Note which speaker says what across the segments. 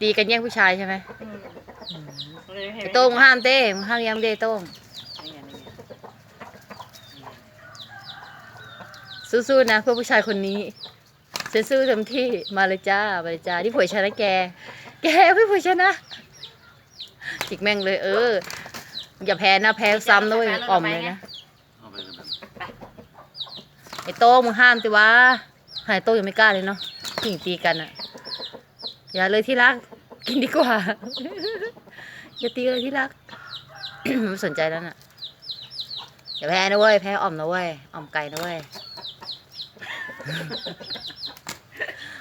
Speaker 1: ตีกันแย่งผู้ชายใช่ไหม
Speaker 2: อืมเลยให้
Speaker 1: ไอ้โต้งมึงห้ามเต้มึงห้ามย้ำเต้โต้ง
Speaker 2: นี่ไงนี่ไง
Speaker 1: สู้ๆนะเพื่อผู้ชายคนนี้ฉันสู้เต็มที่มาเลยจ้ามาเลยจ้าที่ผัวชนะแก แกพี่ผัวชนะจิกแม่งเลย เออ อย่าแพ้นะแพ้ซ้ำด้วยอ่อมเลยนะ
Speaker 3: เอาไปกันแบบ
Speaker 1: ไอ้โต้งมึงห้ามติวะหายโต้งยังไม่กล้าเลยเนาะผู้หญิงตีกันอะ อย่าเลยที่รัก กินดีกว่า อย่าตีเลยที่รัก ไม่สนใจแล้วน่ะ อย่าแพ้นะเว้ย แพ้อ่อมนะเว้ย อ่อมไก่นะเว้ย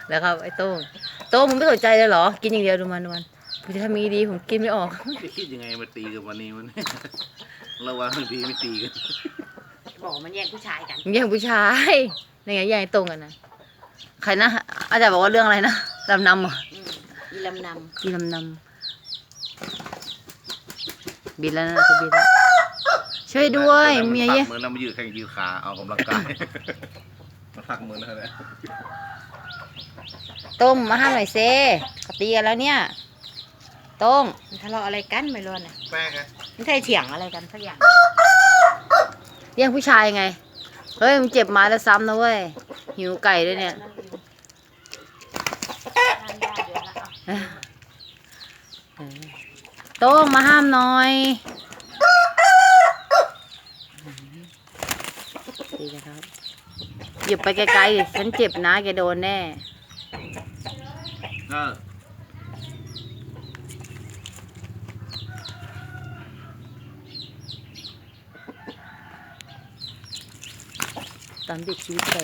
Speaker 1: แล้วครับไอ้โต้งโต้งมึงไม่สนใจเลยเหรอ กินอย่างเดียวดูมันดูมันผมจะทำมีดีผมกินไม่ออก
Speaker 3: จะคิดยังไงมาตีกันวันนี้มัน ระวังดีไม่ตีกัน
Speaker 2: บอกว่ามันแย่งผู้ชายกัน
Speaker 1: แย่งผู้ชายนี่ไงแย่งไอ้โต้งกันนะ ใครนะ อาจารย์บอกว่าเรื่องอะไรนะลำนำเหรอ
Speaker 2: อืมอีลำน
Speaker 1: กินลำนำบินแล้วนะจะบินแล้วช่วยด้วยเมียเย่
Speaker 3: เหมือนเรามายืดแข่งยืดขาเอากำลังกายมาพักมือนั่นแหละ
Speaker 1: ต้มมาห้ามหน่อยเซเขาตีกันแล้วเนี่ยต้มำ
Speaker 2: มันทะเลาะอะไรกันไม่รู้น่ะ
Speaker 3: แป้งไง
Speaker 2: มันใช่เถียงอะไรกันสักอย่าง
Speaker 1: แย่งผู้ชายไงเฮ้ยมึงเจ็บไม้แล้วซ้ำนะเว้ยหิวไก่ด้วยเนี่ย เอ้ยเออ โต้งมาห้ามหน่อยตีกันครับหยิบไปไกลๆดิฉันเจ็บนะแกโดนแน่
Speaker 3: ก็
Speaker 1: ตามติดชีวิตไก่